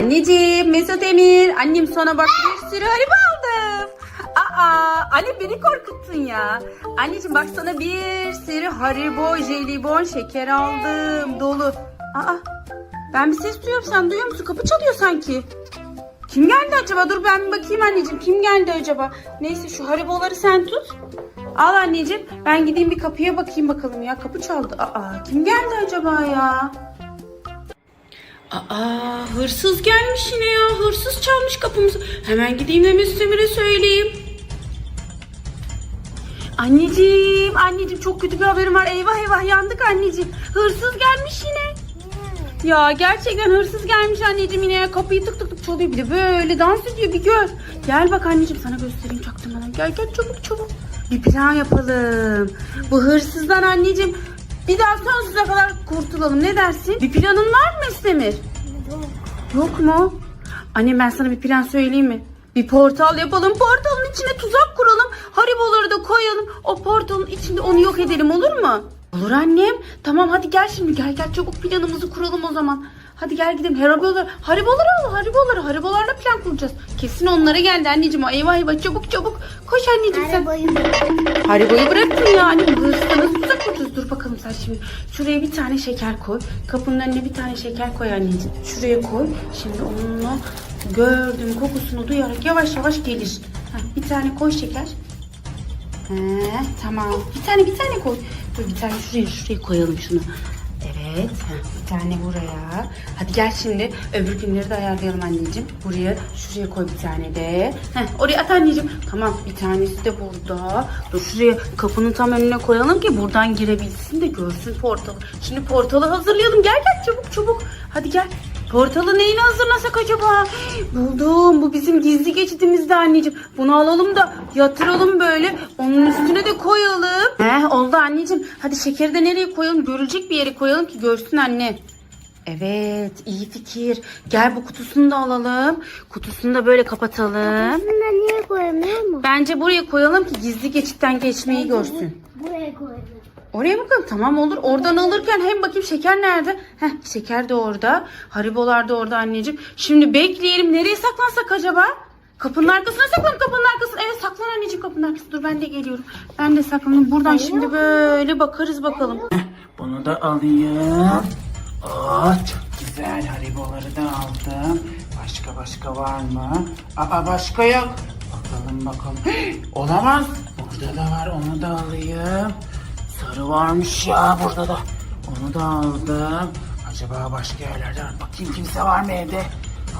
Anneciğim Mesut Emir annem sana bak bir sürü haribo aldım. Aa anne beni korkuttun ya. Anneciğim bak sana bir sürü haribo, jelibon, şeker aldım dolu. Aa ben bir ses duyuyorum sen duyuyor musun? Kapı çalıyor sanki. Kim geldi acaba? Dur ben bir bakayım anneciğim. Kim geldi acaba? Neyse şu hariboları sen tut. Al anneciğim. Ben gideyim bir kapıya bakayım bakalım ya. Kapı çaldı. Aa kim geldi acaba ya? Aa hırsız gelmiş yine ya. Hırsız çalmış kapımızı. Hemen gideyim de Emir'e söyleyeyim. Anneciğim, anneciğim çok kötü bir haberim var. Eyvah eyvah yandık anneciğim. Hırsız gelmiş yine. Ya gerçekten hırsız gelmiş anneciğim yine. Kapıyı tık tık tık çalıyor bir de böyle dans ediyor bir gör. Gel bak anneciğim sana göstereyim çaktırmadan. Gel gel çabuk çabuk. Bir plan yapalım. Bu hırsızdan anneciğim bir daha sonsuza kadar kurtulalım. Ne dersin? Bir planın var mı Estemir? Yok mu? Anne ben sana bir plan söyleyeyim mi? Bir portal yapalım. Portalın içine tuzak kuralım. Hariboları da koyalım. O portalın içinde onu yok edelim olur mu? Olur annem. Tamam hadi gel şimdi. Gel gel çabuk planımızı kuralım o zaman. Hadi gel gidelim. Haribolar, hariboları al. Hariboları. Haribolarla plan kuracağız. Kesin onlara geldi anneciğim. O eyvah eyvah çabuk çabuk. Koş anneciğim sen. Arabayı Haribo'yu bıraktın ya annem. Hırsızda nasıl tuzak kuracağız? Dur bakalım sen şimdi. Şuraya bir tane şeker koy. Kapının önüne bir tane şeker koy anneciğim. Şuraya koy. Şimdi onunla gördüm kokusunu duyarak yavaş yavaş gelir. Heh, bir tane koy şeker. He, tamam. Bir tane bir tane koy. Dur bir tane şuraya şuraya koyalım şunu. Evet. Bir tane buraya. Hadi gel şimdi öbür günleri de ayarlayalım anneciğim. Buraya şuraya koy bir tane de. Heh, oraya at anneciğim. Tamam bir tanesi de burada. Dur şuraya kapının tam önüne koyalım ki buradan girebilsin de görsün portalı. Şimdi portalı hazırlayalım. Gel gel çabuk çabuk. Hadi gel. Portalı neyini hazırlasak acaba? Buldum. Bu bizim gizli geçidimizde anneciğim. Bunu alalım da yatıralım böyle. Onun üstüne de koyalım. He oldu anneciğim. Hadi şekeri de nereye koyalım? Görülecek bir yere koyalım ki görsün anne. Evet iyi fikir. Gel bu kutusunu da alalım. Kutusunu da böyle kapatalım. Aslında niye koyamıyor mu? Bence buraya koyalım ki gizli geçitten geçmeyi görsün. Buraya koyalım. Oraya bakalım tamam olur. Oradan alırken hem bakayım şeker nerede? Heh şeker de orada. Haribolar da orada anneciğim. Şimdi bekleyelim. Nereye saklansak acaba? Kapının arkasına saklan kapının arkasına. Evet saklan anneciğim kapının arkasına. Dur ben de geliyorum. Ben de saklanayım. Buradan şimdi böyle bakarız bakalım. Bunu da alayım. Oh, çok güzel hariboları da aldım. Başka başka var mı? Aa başka yok. Bakalım bakalım. Olamaz. Burada da var onu da alayım. Sarı varmış ya burada da. Onu da aldım. Acaba başka yerlerde var mı? Bakayım kimse var mı evde?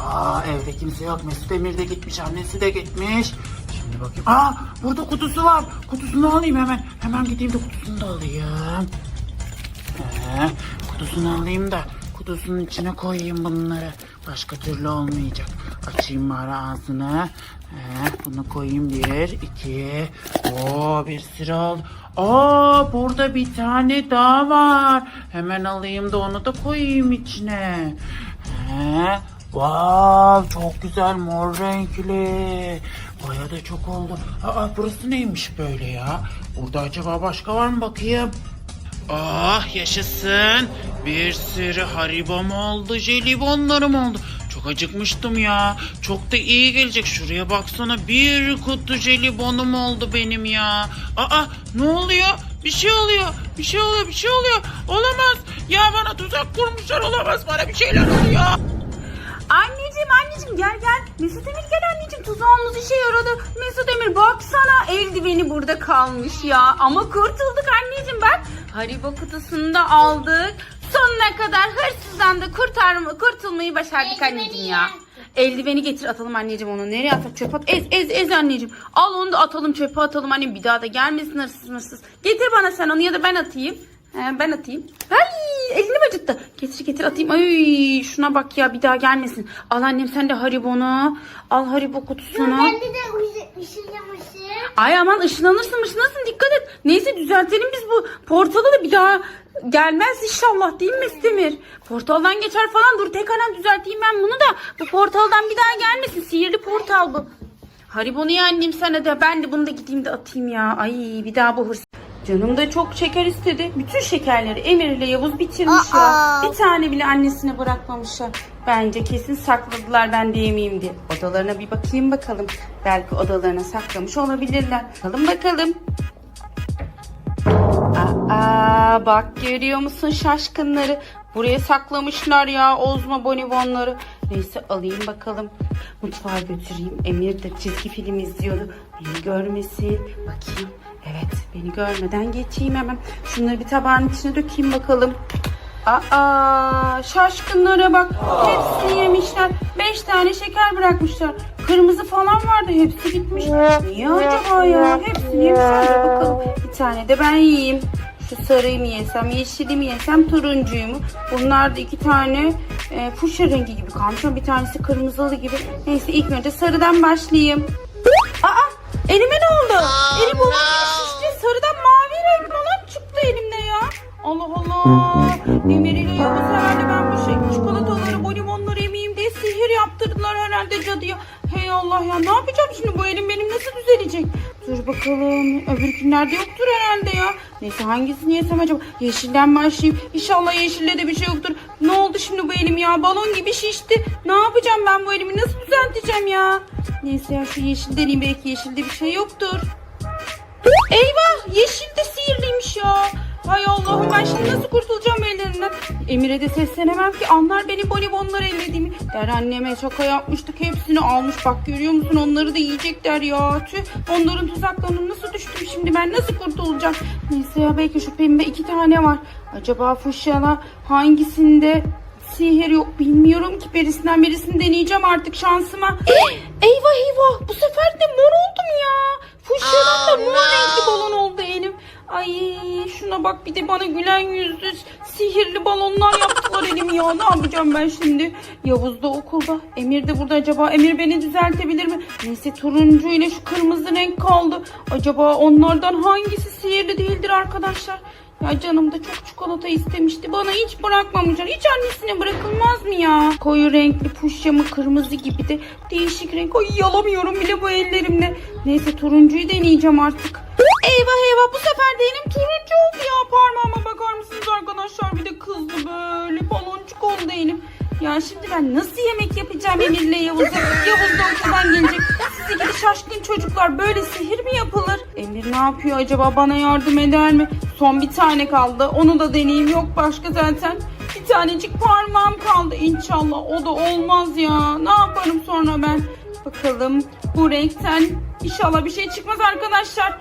Aa evde kimse yok. Mesut Emir de gitmiş. Annesi de gitmiş. Şimdi bakayım. Aa burada kutusu var. Kutusunu alayım hemen. Hemen gideyim de kutusunu da alayım. Ee, kutusunu alayım da kutusunun içine koyayım bunları. Başka türlü olmayacak. Açayım bari ağzını. Ee, bunu koyayım bir, iki. Oo bir sürü oldu. Aa burada bir tane daha var. Hemen alayım da onu da koyayım içine. Ee, Wow, çok güzel mor renkli. Baya da çok oldu. Aa burası neymiş böyle ya? Burada acaba başka var mı bakayım? Ah yaşasın. Bir sürü haribom oldu, jelibonlarım oldu. Çok acıkmıştım ya. Çok da iyi gelecek. Şuraya baksana bir kutu jelibonum oldu benim ya. Aa ne oluyor? Bir şey oluyor. Bir şey oluyor. Bir şey oluyor. Olamaz. Ya bana tuzak kurmuşlar. Olamaz. Bana bir şeyler oluyor. Anneciğim anneciğim gel gel. Mesut Emir gel anneciğim tuzağımız işe yaradı. Mesut Emir baksana eldiveni burada kalmış ya. Ama kurtulduk anneciğim bak. Haribo kutusunu da aldık. Sonuna kadar hırsızdan da kurtarma, kurtulmayı başardık anneciğim ya. Eldiveni getir atalım anneciğim onu. Nereye atalım? Çöpe at. Ez ez ez anneciğim. Al onu da atalım çöpe atalım annem. Bir daha da gelmesin hırsız hırsız. Getir bana sen onu ya da ben atayım. He, ben atayım. Ay mi acıttı? Getir getir atayım. Ay şuna bak ya bir daha gelmesin. Al annem sen de haribonu. Al haribo kutusunu. Ben de ışınlamışım. Ay aman ışınlanırsın ışınlanırsın dikkat et. Neyse düzeltelim biz bu portalı da bir daha gelmez inşallah değil mi Estemir? Portaldan geçer falan dur tek anam düzelteyim ben bunu da. Bu portaldan bir daha gelmesin sihirli portal bu. Haribonu ya annem sana da ben de bunu da gideyim de atayım ya. Ay bir daha bu hırs. Canım da çok şeker istedi. Bütün şekerleri Emir ile Yavuz bitirmiş ya. Aa. Bir tane bile annesine bırakmamışlar. Bence kesin sakladılar ben de yemeyeyim diye. Odalarına bir bakayım bakalım. Belki odalarına saklamış olabilirler. Bakalım bakalım. Aa, bak görüyor musun şaşkınları? Buraya saklamışlar ya ozma bonibonları. Neyse alayım bakalım. Mutfağa götüreyim. Emir de çizgi film izliyordu. Beni görmesin. Bakayım. Evet beni görmeden geçeyim hemen. Şunları bir tabağın içine dökeyim bakalım. Aa şaşkınlara bak. Hepsini yemişler. Beş tane şeker bırakmışlar. Kırmızı falan vardı. Hepsi gitmiş. Niye acaba ya? Hepsini yemişler. Bakalım. Bir tane de ben yiyeyim. Şu sarıyı mı yesem, yeşili mi yesem, turuncuyu mu? Bunlar da iki tane e, fuşya rengi gibi kalmış ama bir tanesi kırmızılı gibi. Neyse ilk önce sarıdan başlayayım. Elime ne oldu? Elim olan şişti. Sarıdan mavi renk falan çıktı elimde ya. Allah Allah. Demir ile Yavuz herhalde ben bu şey çikolataları, bonibonları yemeyeyim diye sihir yaptırdılar herhalde cadıya. Hey Allah ya ne yapacağım şimdi bu elim benim nasıl düzelecek? Dur bakalım öbür günlerde yoktur herhalde ya. Neyse hangisini yesem acaba? Yeşilden başlayayım. İnşallah yeşilde de bir şey yoktur. Ne oldu şimdi bu elim ya? Balon gibi şişti. Ne yapacağım ben bu elimi? Nasıl düzelteceğim ya? Neyse ya şu yeşil deneyeyim. Belki yeşilde bir şey yoktur. Eyvah yeşil de sihirliymiş ya. Hay Allah'ım ben şimdi nasıl kurtulacağım ellerinden? Emir'e de seslenemem ki anlar beni bonibonlar ellediğimi. Der anneme şaka yapmıştık hepsini almış bak görüyor musun onları da yiyecekler ya. Tüh onların tuzaklarına nasıl düştüm şimdi ben nasıl kurtulacağım? Neyse ya belki şu pembe iki tane var. Acaba Fuşya'la hangisinde sihir yok bilmiyorum ki birisinden birisini deneyeceğim artık şansıma. eyvah eyvah bu sefer de mor oldum ya. Fuşya'dan da mor renkli balon oldu elim. Ay şuna bak bir de bana gülen yüzlü sihirli balonlar yaptılar elimi ya. Ne yapacağım ben şimdi? Yavuz da okulda. Emir de burada acaba. Emir beni düzeltebilir mi? Neyse turuncu ile şu kırmızı renk kaldı. Acaba onlardan hangisi sihirli değildir arkadaşlar? Ya canım da çok çikolata istemişti. Bana hiç bırakmamışlar. Hiç annesine bırakılmaz mı ya? Koyu renkli puşya mı kırmızı gibi de değişik renk. Ay yalamıyorum bile bu ellerimle. Neyse turuncuyu deneyeceğim artık. Eyvah eyvah bu sefer de elim turuncu oldu ya. Parmağıma bakar mısınız arkadaşlar? Bir de kızdı böyle baloncuk oldu elim. Ya şimdi ben nasıl yemek yapacağım Emir'le Yavuz'a? Yavuz da okuldan gelecek. Sizi gidi şaşkın çocuklar böyle sihir mi yapılır? Emir ne yapıyor acaba bana yardım eder mi? Son bir tane kaldı. Onu da deneyeyim. Yok başka zaten. Bir tanecik parmağım kaldı. İnşallah o da olmaz ya. Ne yaparım sonra ben? Bakalım bu renkten inşallah bir şey çıkmaz arkadaşlar.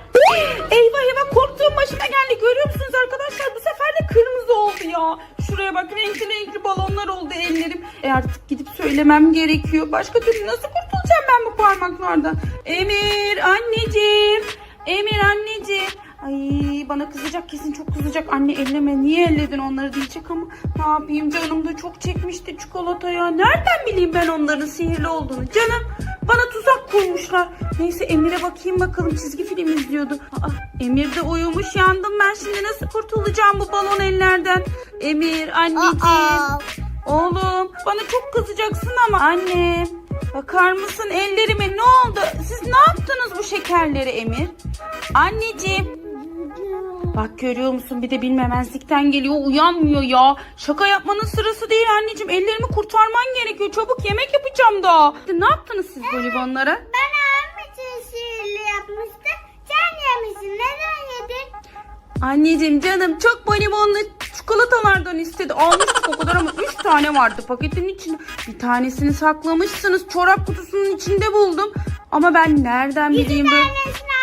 Eyvah eyvah korktuğum başıma geldi. Görüyor musunuz arkadaşlar? Bu sefer de kırmızı oldu ya. Şuraya bak renkli renkli balonlar oldu ellerim. E artık gidip söylemem gerekiyor. Başka türlü nasıl kurtulacağım ben bu parmaklardan? Emir anneciğim. Emir anneciğim. Ay bana kızacak kesin çok kızacak. Anne elleme niye elledin onları diyecek ama ne yapayım canım da çok çekmişti çikolata ya. Nereden bileyim ben onların sihirli olduğunu canım. Bana tuzak kurmuşlar. Neyse Emir'e bakayım bakalım çizgi film izliyordu. Aa, Emir de uyumuş yandım ben şimdi nasıl kurtulacağım bu balon ellerden. Emir anneciğim. Aa. Oğlum bana çok kızacaksın ama anne. Bakar mısın ellerime ne oldu? Siz ne yaptınız bu şekerleri Emir? Anneciğim. Bak görüyor musun bir de bilmemezlikten geliyor uyanmıyor ya. Şaka yapmanın sırası değil anneciğim. Ellerimi kurtarman gerekiyor. Çabuk yemek yapacağım da. Ne yaptınız siz bonibonlara? Ben abim için sihirli yapmıştım. Sen yemişsin. Neden yedin? Anneciğim canım çok bonibonlu çikolatalardan istedi. Almıştık o kadar ama 3 tane vardı paketin içinde. Bir tanesini saklamışsınız. Çorap kutusunun içinde buldum. Ama ben nereden bileyim böyle... tanesini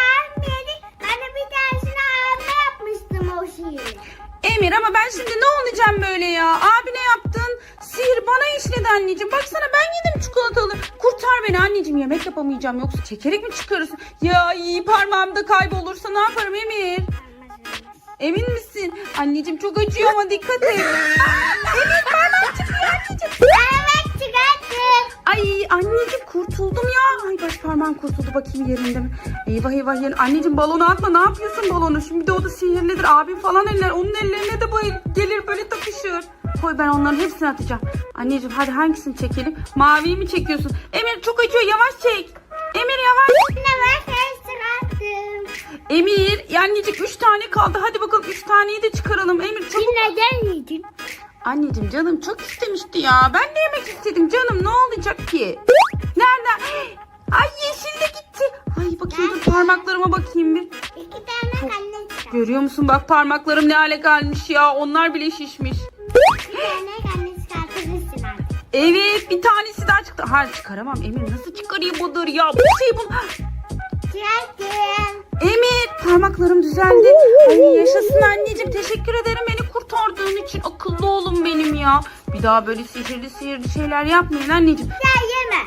Emir ama ben şimdi ne olacağım böyle ya? Abine yaptın. Sihir bana işledi anneciğim. Baksana ben yedim çikolatalı. Kurtar beni anneciğim. Yemek yapamayacağım. Yoksa çekerek mi çıkarırsın? Ya iyi parmağımda kaybolursa ne yaparım Emir? Emin misin? Anneciğim çok acıyor ama dikkat et. Aa, Emir parmağım çıkıyor anneciğim. Evet çıkarttım. Ay anneciğim kurtuldum ya. Ay baş parmağım kurtuldu bakayım yerinde mi? Eyvah eyvah yer. Anneciğim balonu atma ne yapıyorsun balonu? Şimdi de o da sihirlidir. Abim falan eller. Onun ellerine de bu el gelir böyle takışır. Koy ben onların hepsini atacağım. Anneciğim hadi hangisini çekelim? Maviyi mi çekiyorsun? Emir çok acıyor yavaş çek. Emir yavaş. Yine ben karıştırdım. Emir anneciğim 3 tane kaldı. Hadi bakalım 3 taneyi de çıkaralım. Emir çabuk. Neden yedin? Anneciğim canım çok istemişti ya. Ben de yemek istedim canım. Ne olacak ki? Nerede? Ay yeşil de gitti. Ay bakayım dur parmaklarıma bakayım bir. İki tane çıkar. Görüyor musun bak parmaklarım ne hale gelmiş ya. Onlar bile şişmiş. Bir tane anne çıkartabilirsin artık. Evet bir tanesi daha çıktı. Ha çıkaramam Emir nasıl çıkarayım budur ya. Bu şey bu. Çıkarttım. Emir parmaklarım düzeldi. Ay yaşasın anneciğim teşekkür ederim beni kurtardığın için. Akıllı oğlum benim ya. Bir daha böyle sihirli sihirli şeyler yapmayın anneciğim. Ya yeme.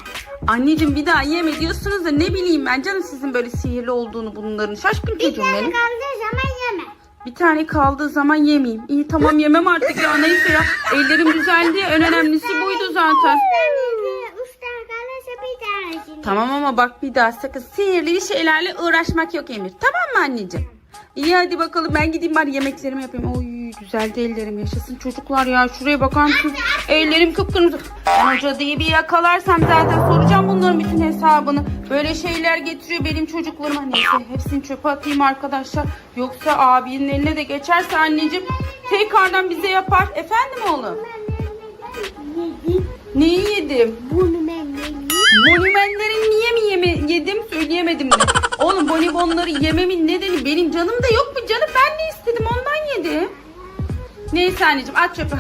Anneciğim bir daha yeme diyorsunuz da ne bileyim ben canım sizin böyle sihirli olduğunu bunların. Şaşkın Bir çocuğum tane benim. kaldığı zaman yeme. Bir tane kaldığı zaman yemeyeyim. İyi tamam yemem artık ya neyse ya. Ellerim düzeldi en önemlisi buydu zaten. Üç tane, üç tane kalırsa bir tane şimdi. Tamam ama bak bir daha sakın sihirli şeylerle uğraşmak yok Emir. Tamam mı anneciğim? İyi hadi bakalım ben gideyim bari yemeklerimi yapayım. Oy güzeldi ellerim yaşasın çocuklar ya. Şuraya bakar mısınız? Ellerim kıpkırmızı. Ben o cadıyı bir yakalarsam zaten soracağım bunların bütün hesabını. Böyle şeyler getiriyor benim çocuklarıma. Neyse hepsini çöpe atayım arkadaşlar. Yoksa abinin eline de geçerse anneciğim tekrardan bize yapar. Efendim oğlum? Neyi yedim? Bunu. Bonibonları niye mi yeme yedim söyleyemedim de. Oğlum bonibonları yememin nedeni benim canım da yok mu canım ben ne istedim ondan yedim. Neyse anneciğim at çöpe